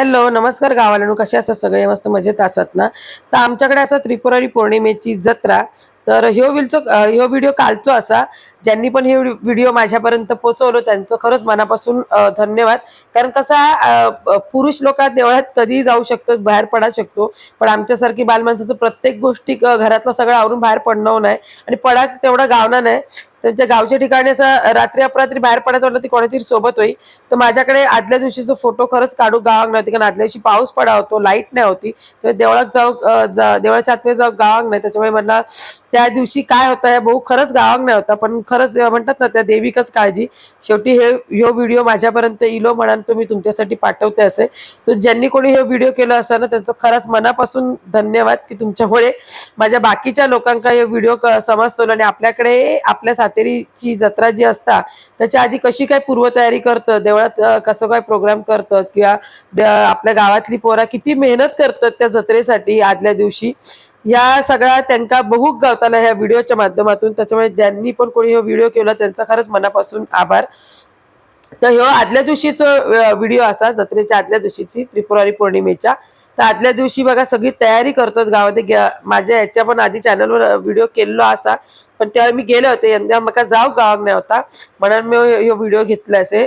Hello नमस्कार गावाला कसे असतात? सगळे मस्त मजेत असतात ना? तर आमच्याकडे असा त्रिपुरारी पौर्णिमेची जत्रा तर ह्यो विलचो ह्यो व्हिडिओ कालचो असा. ज्यांनी पण हे व्हिडिओ माझ्यापर्यंत पोहोचवलं त्यांचं खरंच मनापासून धन्यवाद. कारण कसा पुरुष लोक देवळात कधीही जाऊ शकतो बाहेर पडा शकतो. पण आमच्यासारखी बालमाणसाचं प्रत्येक गोष्टी घरातलं सगळं आवरून बाहेर पडणं नाही. आणि पडा तेवढा गावना नाही. त्यांच्या गावच्या ठिकाणी असं रात्री अपरात्री बाहेर पडायचं वाटलं ती कोणातरी सोबत होई. तर माझ्याकडे आदल्या दिवशीचा फोटो खरंच काढू गावाक नव्हती कारण आदल्या दिवशी पाऊस पडा होतो लाइट नाही होती. तर देवळात जाऊ जा- देवळाच्या आतमध्ये जाऊ गावांग नाही त्याच्यामुळे मला त्या दिवशी काय होतं भाऊ खरंच गावाक नाही होता. पण खरंच म्हणतात ना त्या देविकच काळजी. शेवटी हे ह्यो व्हिडिओ माझ्यापर्यंत इलो म्हणाल तुम्ही तुमच्यासाठी पाठवते असे. तर ज्यांनी कोणी हे व्हिडिओ केलं असं ना त्यांचं खरंच मनापासून धन्यवाद की तुमच्यामुळे माझ्या बाकीच्या लोकांका हे व्हिडिओ समजतो आणि आपल्याकडे आपल्या सातेरीची जत्रा जी असता त्याच्या आधी कशी काय पूर्वतयारी करतं देवळात कसं काय प्रोग्राम करतात किंवा द- आपल्या गावातली पोरा किती मेहनत करतात त्या जत्रेसाठी आदल्या दिवशी या सगळ्या त्यांना बघूक गावताला ह्या व्हिडिओच्या माध्यमातून. त्याच्यामुळे ज्यांनी पण कोणी हा व्हिडिओ केला त्यांचा खरंच मनापासून आभार. तर ह्यो आदल्या दिवशीचा व्हिडिओ असा जत्रेच्या आदल्या दिवशीची त्रिपुरारी पौर्णिमेच्या. तर आदल्या दिवशी बघा सगळी तयारी करतात गावात माझ्या ह्याच्या पण आधी चॅनलवर व्हिडिओ केलेलो असा. पण त्यावेळी मी गेले होते यंदा मका जाऊ गावाक नाही होता. म्हणून मी ह्यो व्हिडिओ घेतला असे.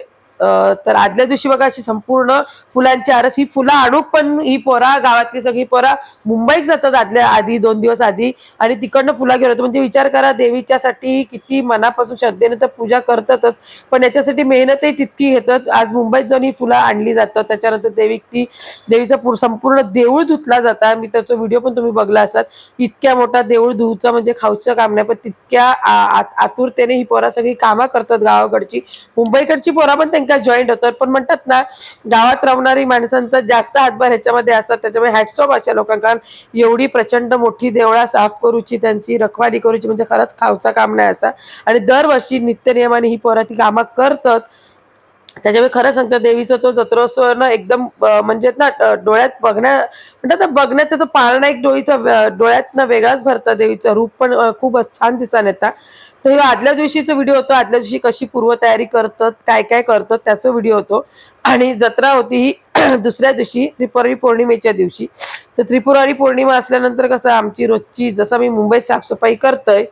तर आदल्या दिवशी बघा अशी संपूर्ण फुलांची आरस. ही फुलं आणूक पण ही पोरा गावातली सगळी पोरा मुंबईत जातात आदल्या आधी दोन दिवस आधी. आणि तिकडनं फुला घेऊन येतात म्हणजे विचार करा देवीच्यासाठी किती मनापासून श्रद्धेने तर पूजा करतातच. पण याच्यासाठी मेहनतही तितकी घेतात. आज मुंबईत जाऊन ही फुलं आणली जातात. त्याच्यानंतर देवी ती देवीचा संपूर्ण देऊळ धुतला जाता. मी त्याचा व्हिडिओ पण तुम्ही बघला असाल. इतक्या मोठा देऊळ धुवचा म्हणजे खाऊचं काम नाही पण तितक्या आतुरतेने ही पोरा सगळी कामं करतात गावाकडची. मुंबईकडची पोरा पण त्यांना जॉईंट होतात पण म्हणतात ना गावात राहणारी माणसांचा जास्त हातभार ह्याच्यामध्ये असतात. त्याच्यामुळे हॅटसॉप अशा लोकांना. एवढी प्रचंड मोठी देवळा साफ करूची त्यांची रखवाली करूची म्हणजे खरंच खावचा काम नाही असा. आणि दरवर्षी नित्यनियमाने ही पोरा ती कामं करतात. त्याच्यामुळे खरं सांगतं देवीचा तो जत्रोत्सव ना एकदम म्हणजे ना डोळ्यात बघण्या म्हणतात ना बघण्यात त्याचा पाळणा एक डोळीचा डोळ्यात ना वेगळाच भरता देवीचं रूप पण खूप छान दिसान येतात तर हे आदल्या दिवशीचा व्हिडिओ होतो. आदल्या दिवशी कशी पूर्वतयारी करतात काय काय करतात त्याचा व्हिडिओ होतो. आणि जत्रा होती ही दुसऱ्या दिवशी त्रिपुरारी पौर्णिमेच्या दिवशी. तर त्रिपुरारी पौर्णिमा असल्यानंतर कसं आमची रोजची जसं मी मुंबईत साफसफाई करतोय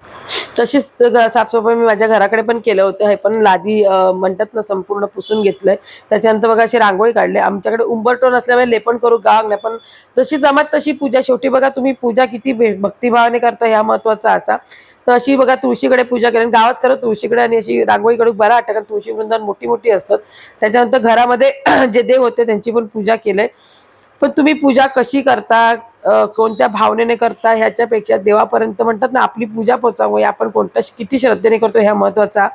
तशीच साफसफाई मी माझ्या घराकडे पण केलं होतं. हे पण लादी म्हणतात ना संपूर्ण पुसून घेतलंय. त्याच्यानंतर बघा अशी रांगोळी काढली. आमच्याकडे उंबरटोन असल्यामुळे लेपन करू गाव नाही पण जशी जमात तशी पूजा. शेवटी बघा तुम्ही पूजा किती भे- भक्तिभावाने करता ह्या महत्त्वाचा असा. तर अशी बघा तुळशीकडे पूजा केली. आणि गावात खरं तुळशीकडे आणि अशी रांगोळी कडू बरा वाटतं कारण तुळशी वृंदावन मोठी मोठी असतात. त्याच्यानंतर घरामध्ये जे देव होते त्यांची पण पूजा केलंय. पण तुम्ही पूजा कशी करता? कोणत्या भावनेने करता? ह्याच्यापेक्षा देवापर्यंत म्हणतात ना आपली पूजा पोचावं. आपण कोणत्या किती श्रद्धेने करतो ह्या महत्त्वाचा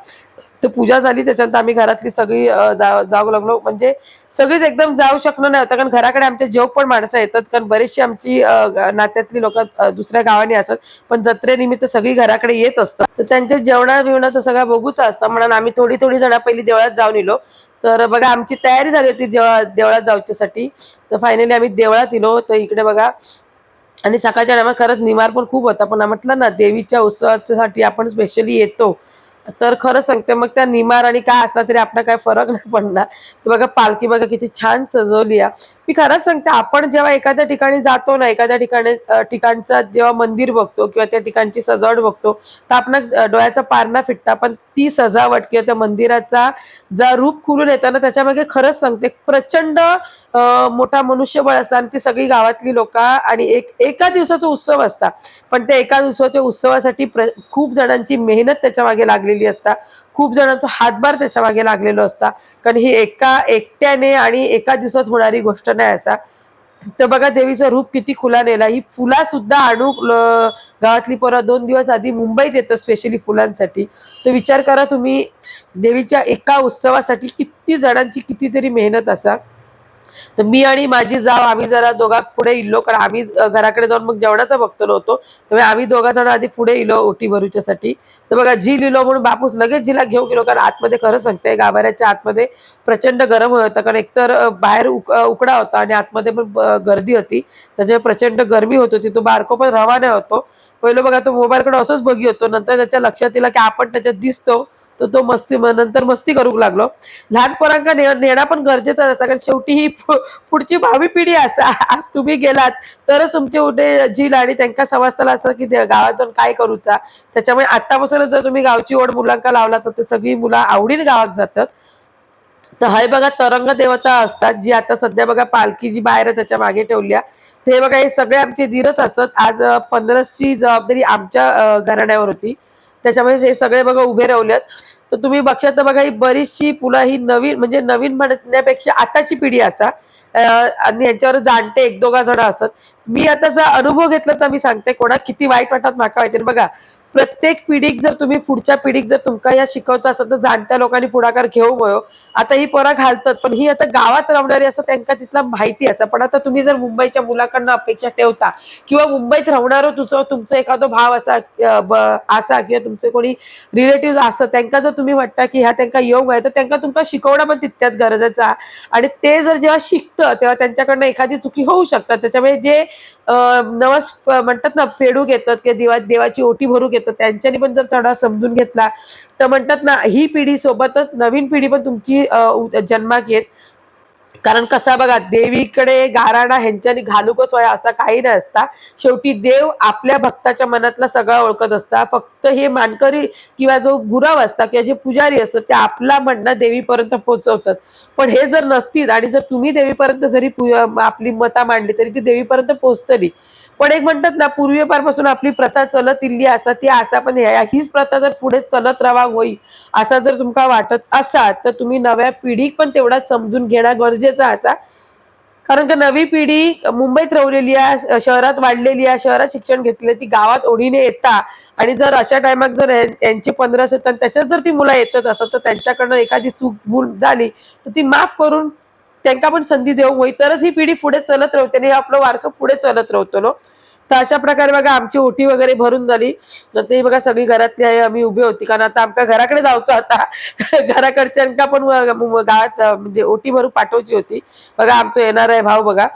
तर पूजा झाली त्याच्यानंतर आम्ही घरातली सगळी जाऊ लागलो. म्हणजे सगळीच एकदम जाऊ शकलो नाही होतं कारण घराकडे आमच्या जेव पण माणसं येतात कारण बरीचशी आमची नात्यातली लोक दुसऱ्या गावाने असतात पण जत्रेनिमित्त सगळी घराकडे येत असतात. तर त्यांच्या जेवणा बिवणाचं सगळं बघूच असतं म्हणून आम्ही थोडी थोडी जण पहिली देवळात जाऊन येलो. तर बघा आमची तयारी झाली होती जेव्हा देवळात जाऊच्यासाठी. तर फायनली आम्ही देवळात येलो. तर इकडे बघा आणि सकाळच्या टायमा खरंच निमार पण खूप होता. पण म्हटलं ना देवीच्या उत्सवासाठी आपण स्पेशली येतो. तर खरं सांगते मग त्या निमार आणि काय असला तरी आपला काय फरक नाही पडणार. तर बघा पालखी बघा किती छान सजवली आहे. मी खरंच सांगते आपण जेव्हा एखाद्या ठिकाणी जातो ना एखाद्या ठिकाणी ठिकाणचा ठिकाणचं जेव्हा मंदिर बघतो किंवा त्या ठिकाणची सजावट बघतो तर आपण डोळ्याचा पारणा फिटता पण ती सजावट किंवा त्या मंदिराचा जा रूप खुलून येताना त्याच्यामागे खरंच सांगते प्रचंड मोठा मनुष्यबळ असता आणि ती सगळी गावातली लोक आणि एक एका दिवसाचा उत्सव असता. पण त्या एका दिवसाच्या उत्सवासाठी प्र खूप जणांची मेहनत त्याच्यामागे लागलेली असता. खूप जणांचा हातभार त्याच्यामागे लागलेलो असता. कारण ही एका एकट्याने आणि एका दिवसात होणारी गोष्ट नाही असा. तर बघा देवीचं रूप किती खुला नेला ही फुला सुद्धा आणू ल- गावातली पोरं दोन दिवस आधी मुंबईत येतं स्पेशली फुलांसाठी. तर विचार करा तुम्ही देवीच्या एका उत्सवासाठी किती जणांची कितीतरी मेहनत असा. तर मी आणि माझी जाव आम्ही जरा दोघा पुढे इल्लो कारण आम्ही घराकडे जाऊन मग जेवणाचा बघतो होतो त्यामुळे आम्ही दोघा जण आधी पुढे इलो ओटी भरूच्यासाठी. तर बघा जी लिहिलो म्हणून बापूस लगेच जिला घेऊन गेलो कारण आतमध्ये खरं सांगते गाभाऱ्याच्या आतमध्ये प्रचंड गरम होतं कारण एकतर बाहेर उक उकडा होता आणि आतमध्ये पण गर्दी होती. त्याच्यामुळे प्रचंड गरमी होत होती. तो बारको पण रवाना होतो. पहिलं बघा तो मोबाईलकडे असंच बघी होतो. नंतर त्याच्या लक्षात येईल की आपण त्याच्यात दिसतो. तर तो मस्ती नंतर मस्ती करूक लागलो. लहान ने नेणं पण गरजेचं असा कारण शेवटी ही पुढची भावी पिढी असा आज तुम्ही गेलात तरच तुमचे उडे झील आणि त्यांना समजताला असं की गावात जाऊन काय करूचा. त्याच्यामुळे आतापासूनच जर तुम्ही गावची ओढ मुलांका लावला तर ते सगळी मुलं आवडीने गावात जातात. तर हे बघा तरंग देवता असतात जी आता सध्या बघा पालखी जी बाहेर त्याच्यामागे ठेवल्या ते बघा हे सगळे आमचे धीरच असत. आज पंधराची जबाबदारी आमच्या घराण्यावर होती. त्याच्यामुळे हे सगळे बघा उभे राहिलेत. तर तुम्ही बघशात तर बघा ही बरीचशी पुला ही नवीन म्हणजे नवीन म्हणण्यापेक्षा आताची पिढी असा आणि यांच्यावर जाणते एक दोघा जण असत. मी आता जर अनुभव घेतला तर मी सांगते कोणा किती वाईट वाटत माका माहिती बघा प्रत्येक पिढीक जर तुम्ही पुढच्या पिढीक जर तुमका या शिकवता असं तर जाणत्या लोकांनी पुढाकार घेऊ वयो आता ही पोरं घालतात पण ही आता गावात राहणारी असं त्यांना तिथला माहिती असं. पण आता तुम्ही जर मुंबईच्या मुलाकडनं अपेक्षा ठेवता किंवा मुंबईत राहणारो तुझं तुमचा एखादा भाव असा असा किंवा तुमचे कोणी रिलेटिव्ह असं त्यांना जर तुम्ही वाटता की ह्या त्यांना योग आहे तर त्यांना तुमका शिकवणं पण तितक्यात गरजेचं आहे. आणि ते जर जेव्हा शिकतं तेव्हा त्यांच्याकडनं एखादी चुकी होऊ शकतात. त्याच्यामुळे जे नवस म्हणतात ना फेडू घेतात किंवा देवा देवाची ओटी भरू घेतात त्यांच्यानी पण जर थोडा समजून घेतला तर म्हणतात ना ही पिढी सोबतच नवीन पिढी पण तुमची अं, जन्माक येत कारण कसा बघा देवीकडे गाराणा ह्यांच्यानी घालूकच व्हाय असा काही नाही असता. शेवटी देव आपल्या भक्ताच्या मनातला सगळा ओळखत असता. फक्त हे मानकरी किंवा जो गुराव असता किंवा जे पुजारी असतात ते आपला म्हणणं देवीपर्यंत पोहोचवतात. पण हे जर नसतील आणि जर तुम्ही देवीपर्यंत जरी पु- आपली मता मांडली तरी ती देवीपर्यंत पोहोचतली. पण एक म्हणतात ना पूर्वीपारपासून आपली प्रथा चलत इल्ली असा ती असा पण हीच प्रथा जर पुढे चलत राहा होई असा जर तुमका वाटत असा तर तुम्ही नव्या पिढीक पण तेवढाच समजून घेणं गरजेचं असा कारण का नवी पिढी मुंबईत रवलेली आहे शहरात वाढलेली आहे शहरात शिक्षण घेतले ती गावात ओढीने येता. आणि जर अशा टायमात जर यांची पंधरा असतात त्याच्यात जर ती मुलं येतात असं तर त्यांच्याकडनं एखादी चूक भूल झाली तर ती माफ करून त्यांना पण संधी देऊ. होई तरच ही पिढी पुढे चलत राहते आणि आपलं वारसं पुढे चलत राहतो तर अशा प्रकारे बघा आमची ओटी वगैरे भरून झाली. तर ते बघा सगळी घरातली आहे आम्ही उभी होती. कारण आता आमच्या घराकडे जायचं आता. घराकडच्यांका पण गावात म्हणजे ओटी भरून पाठवायची होती. बघा आमचं येणार आहे भाव बघा.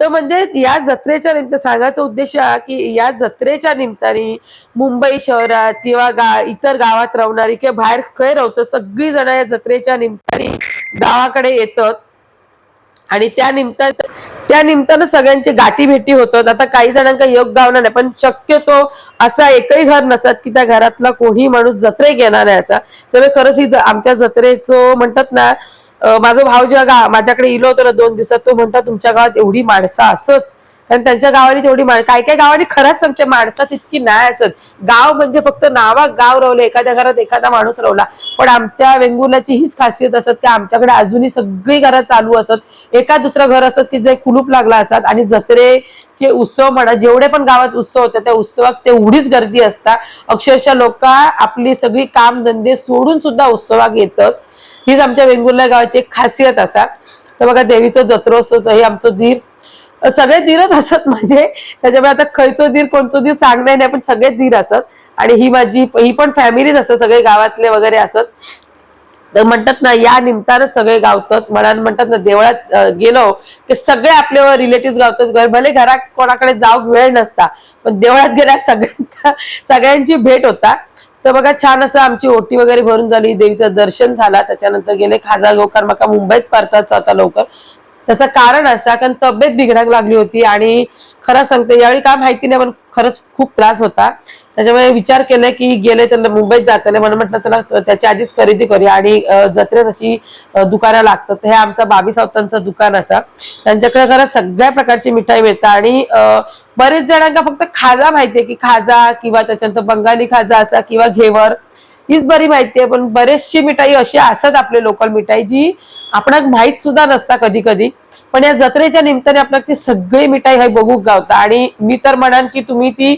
तर म्हणजे या जत्रेच्या निमित्त सांगायचा उद्देश हा की या जत्रेच्या निमित्ताने मुंबई शहरात किंवा गा इतर गावात राहणारी किंवा बाहेर खय राहतं सगळी जण या जत्रेच्या निमित्ताने गावाकडे येतात. आणि त्या निमित्त त्या निमित्तानं सगळ्यांची गाठी भेटी होतात. आता काही जणांका योग गावणार नाही पण शक्यतो असा एकही घर नसत की त्या घरातला कोणी माणूस जत्रे घेणार नाही असा. त्यामुळे खरंच ही ज- आमच्या जत्रेचं म्हणतात ना माझा भाऊ जेव्हा गा माझ्याकडे इलो होतो ना दोन दिवसात तो म्हणता तुमच्या गावात एवढी माणसं असत कारण त्यांच्या गावाने तेवढी काय काय गावाने खरंच सांगते माणसात इतकी नाही असत गाव म्हणजे फक्त नावा गाव रवलं एखाद्या घरात एखादा माणूस रवला. पण आमच्या वेंगुर्ल्याची हीच खासियत असत की आमच्याकडे अजूनही सगळी घरं चालू असत. एका दुसरं घर असत की जे कुलूप लागला असतात आणि जत्रेचे उत्सव म्हणा जेवढे पण गावात उत्सव होते त्या उत्सवात तेवढीच गर्दी असतात अक्षरशः लोक आपली सगळी कामधंदे सोडून सुद्धा उत्सवात येतात. हीच आमच्या वेंगुर्ल्या गावाची एक खासियत असा. तर बघा देवीचं जत्रोत्सव हे आमचं धीर सगळे धीरच असत म्हणजे त्याच्यामुळे आता खयचो धीर कोणतो धीर सांगणार नाही पण सगळे धीर असत. आणि ही माझी ही पण फॅमिलीच असत सगळे गावातले वगैरे असत. तर म्हणतात ना या निमित्तानं सगळे गावतात. म्हणा म्हणतात ना देवळात गेलो की सगळे आपले रिलेटिव्ह गावतात. घर भले घरात कोणाकडे जाऊ वेळ नसता पण देवळात गेल्यावर सगळ्यांना सगळ्यांची भेट होता. तर बघा छान असं आमची ओटी वगैरे भरून झाली. देवीचं दर्शन झाला. त्याच्यानंतर गेले खाजा गोकर मका मुंबईत परतात आता लवकर. त्याचं कारण असं कारण तब्येत बिघडायला लागली होती आणि खरं सांगते यावेळी काय माहिती नाही पण खरंच खूप त्रास होता. त्याच्यामुळे विचार केला की गेले तर मुंबईत जाताना म्हणून म्हटलं चला त्याच्या आधीच खरेदी करूया. आणि जत्रेत अशी दुकानं लागतात. हे आमचा बाबी सावतांचं दुकान असा. त्यांच्याकडे खरं सगळ्या प्रकारची मिठाई मिळतात. आणि बरेच जणांना फक्त खाजा माहितीये की खाजा किंवा त्याच्यानंतर बंगाली खाजा असा किंवा घेवर. हीच बरी माहिती आहे पण बरेचशी मिठाई अशी असतात आपले लोकल मिठाई जी आपणाक माहीत सुद्धा नसता कधी कधी. पण या जत्रेच्या निमित्ताने आपल्याला ती सगळी मिठाई हे बघूक गावता. आणि मी तर म्हणान की तुम्ही ती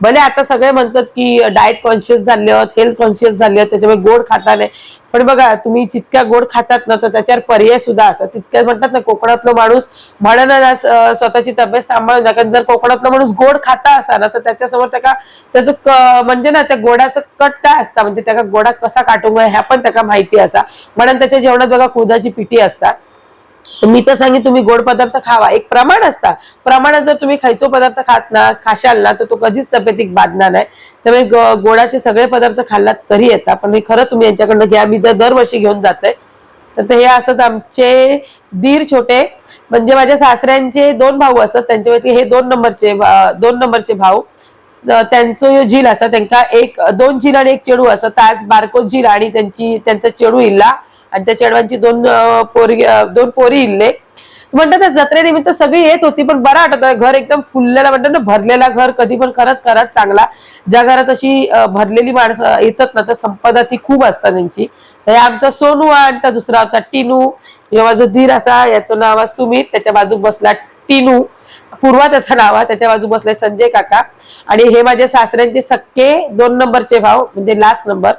भले आता सगळे म्हणतात की डाएट कॉन्शियस झाले आहोत हेल्थ कॉन्शियस झाले आहोत त्याच्यामुळे गोड खाता नाही. पण बघा तुम्ही जितक्या गोड खातात ना तर त्याच्यावर पर्याय सुद्धा असतात. तितक्या म्हणतात ना कोकणातला माणूस म्हणणं स्वतःची तब्येत सांभाळून जा. कारण जर कोकणातला माणूस गोड खाता असा ना तर त्याच्यासमोर त्याला त्याचं म्हणजे ना त्या गोडाचं कट काय असता? म्हणजे त्याला गोडा कसा काटून ह्या पण त्याला माहिती असा. म्हणून त्याच्या जेवणात बघा कुदाची पिठी असतात. तर मी तर सांगेन तुम्ही गोड पदार्थ खावा. एक प्रमाण असता. प्रमाणात जर तुम्ही खायचो पदार्थ खात ना खाशाल ना तर तो कधीच तब्येतीक बाधणार नाही. त्यामुळे गोडाचे सगळे पदार्थ खाल्लात तरी येतात. पण मी खरं तुम्ही यांच्याकडनं घ्या. मी तर दरवर्षी घेऊन जाते. तर हे असत आमचे दीर छोटे. म्हणजे माझ्या सासऱ्यांचे दोन भाऊ असत त्यांच्यापैकी हे दोन नंबरचे दोन नंबरचे भाऊ. त्यांचं त्यांचो झील असा त्यांना एक दोन झील आणि एक चेडू असत. तर आज बारको झील आणि त्यांची त्यांचा चेडू इल्ला. आणि त्या चेडवांची दोन पोरी दोन पोरी इल्ले. म्हणतात जत्रेनिमित्त सगळी येत होती पण बरं वाटत घर एकदम फुललेला म्हणतात ना भरलेला घर कधी पण खरंच खरंच चांगला. ज्या घरात अशी भरलेली माणसं येतात ना तर संपदा ती खूप असतात त्यांची. तर हे आमचा सोनू आणि त्या दुसरा होता टिनू. किंवा माझा धीर असा याचं नाव आहे सुमित. त्याच्या बाजूक बसला टिनू. पूर्वा त्याचा नाव आहे. त्याच्या बाजू बसले संजय काका. आणि हे माझ्या सासऱ्यांचे सक्के दोन नंबरचे भाव म्हणजे लास्ट नंबर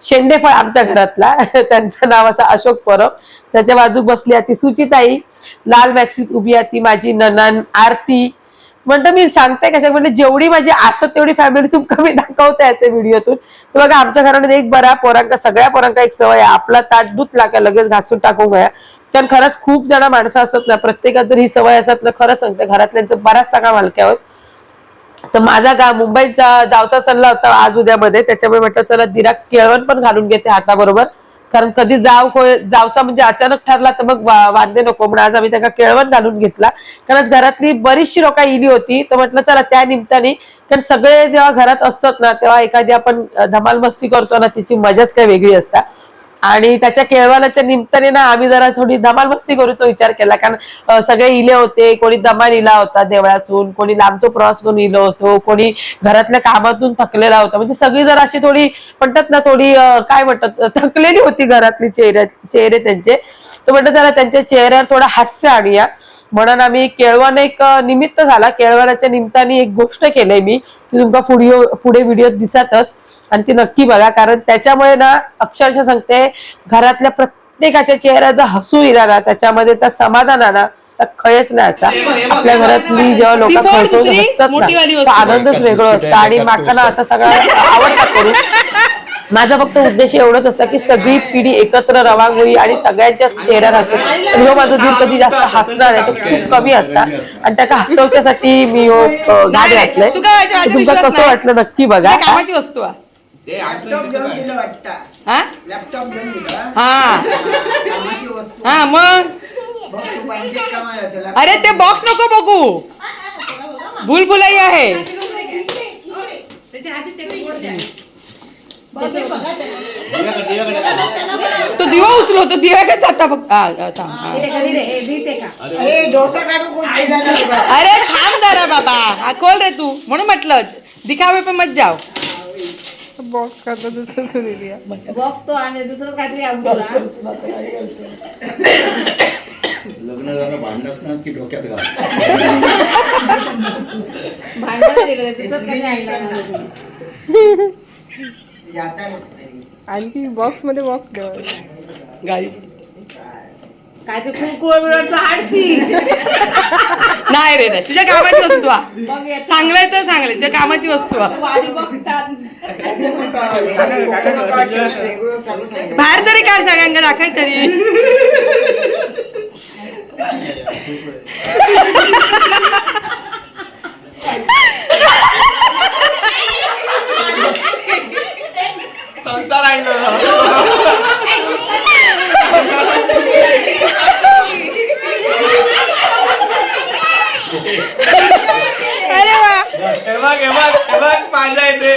शेंडेफळ आमच्या घरातला. त्यांचं नाव असं अशोक परब. त्याच्या बाजूक बसली आहे ती सुचिताई. लाल मॅक्सीत उभी आहे ती माझी ननन आरती. म्हणतो मी सांगते कशा म्हणजे जेवढी माझी असत तेवढी फॅमिली तुमका मी दाखवते याच्या व्हिडिओतून. तर बघा आमच्या घरामध्ये एक बरा पोरांका सगळ्या पोरांका एक सवय आहे. आपला ताट दूध लागा लगेच घासून टाकून गया कारण खरंच खूप जण माणसं असतात ना प्रत्येकात जर ही सवय असत ना खरं सांगते घरातल्यांचं बराच सगळा मालक्या होत. तर माझा गा मुंबईत जा- जावचा चालला होता आज उद्यामध्ये. त्याच्यामुळे म्हटलं चला दिरा केळवण पण घालून घेते हाताबरोबर. कारण कधी जाव जावचा म्हणजे अचानक ठरला तर मग वांदे नको. म्हणून आज आम्ही त्याला केळवण घालून घेतला. कारण घरातली बरीचशी लोक इली होती. तर म्हटलं चला त्या निमित्ताने. कारण सगळे जेव्हा घरात असतात ना तेव्हा एखादी आपण धमाल मस्ती करतो ना तिची मजाच काही वेगळी असता. आणि त्याच्या केळवालाच्या निमित्ताने ना आम्ही जरा थोडी धमाल मस्ती करूचा विचार केला. कारण सगळे इले होते कोणी दमाल इला होता देवळातून कोणी लांबचा प्रवास करून इलो होतो कोणी घरातल्या कामातून थकलेला होता. म्हणजे सगळी जर अशी थोडी म्हणतात ना थोडी काय म्हणतात थकलेली होती घरातली चेहऱ्या चेहरे त्यांचे. तर म्हटलं जरा त्यांच्या चेहऱ्यावर थोडं हास्य आणूया. म्हणून आम्ही केळवान एक निमित्त झाला. केळवानाच्या निमित्ताने एक गोष्ट केलंय मी. ती तुमका पुढे पुढे व्हिडिओ दिसतच. आणि ती नक्की बघा कारण त्याच्यामुळे ना अक्षरशः सांगते घरातल्या प्रत्येकाच्या चेहऱ्याचा हसू येणार ना त्याच्यामध्ये त्या तर खयच नाही असा. आपल्या घरातली जेव्हा लोक ती बोट खळखळून दुसरी, हसतात मोठीवाली ना वस्तू. तो आनंदच वेगळं असतं. आणि माकांना असं सगळं आवडतं करून. माझा फक्त उद्देश एवढंच असतं की सगळी पिढी एकत्र रवांगोळी आणि सगळ्यांच्या चेहऱ्यावर हसत ह्यो माझा जीव कधी जास्त हसणार आहे तो खूप कमी असता. आणि त्याच्या हसवच्यासाठी मी घाट घातलाय तू काय वाटतं? माझा तुमका विश्वास कसं. वाटलं नक्की बघा. कामाची वस्तू हा? हा. हा मग? अरे ते बॉक्स नको बघू. भूल भुलाई आहे. तो दिवा उचलो तो दिवा काय जाता फक्त. अरे थांब जरा बाबा. हा खोल रे तू. म्हणून म्हटलं दिखावे पे मत जाव बॉक्स करता दुसरं तू दिली बॉक्स तो आणि दुसरं काहीतरी. लग्न झालं भांडत ना की डोक्यात घाल? भांडायला दिलं दुसरं काहीतरी आणलं नाही. जाता नाही. आणखी बॉक्समध्ये बॉक्स गाडी काय ते हाडशी? नाही रे नाही. तुझ्या कामाची वस्तू तर चांगलंय तुझ्या कामाची वस्तू. बाहेर तरी काढ सगळ्यांना दाखवाय तरी संसार आणलं अरे वा हे बघ हे बघ हे बघ पाहिलं येते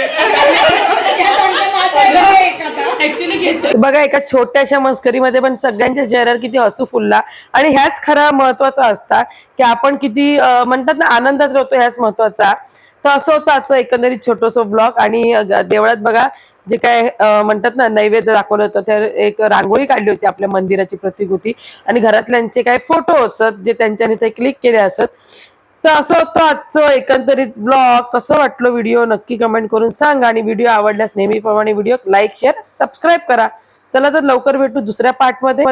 ऍक्च्युली घेतो तर बघा एका छोट्याशा मस्करीमध्ये पण सगळ्यांच्या चेहऱ्यावर किती हसू फुलला. आणि ह्याच खरा महत्त्वाचा असता की आपण किती म्हणतात ना आनंदात राहतो ह्याच महत्त्वाचा तर असं होतं आजचं एकंदरीत छोटस ब्लॉग. आणि देवळात बघा जे काय म्हणतात ना नैवेद्य दाखवलं होतं तर एक रांगोळी काढली होती आपल्या मंदिराची प्रतिकृती. आणि घरातल्यांचे काही फोटो असत जे त्यांच्याने ते क्लिक केले असत. तर असं होतं आजचं एकंदरीत ब्लॉग. कसं वाटलं व्हिडिओ नक्की कमेंट करून सांगा. आणि व्हिडिओ आवडल्यास नेहमीप्रमाणे व्हिडिओ लाईक शेअर सबस्क्राईब करा. चला तर लवकर भेटू दुसऱ्या पार्टमध्ये.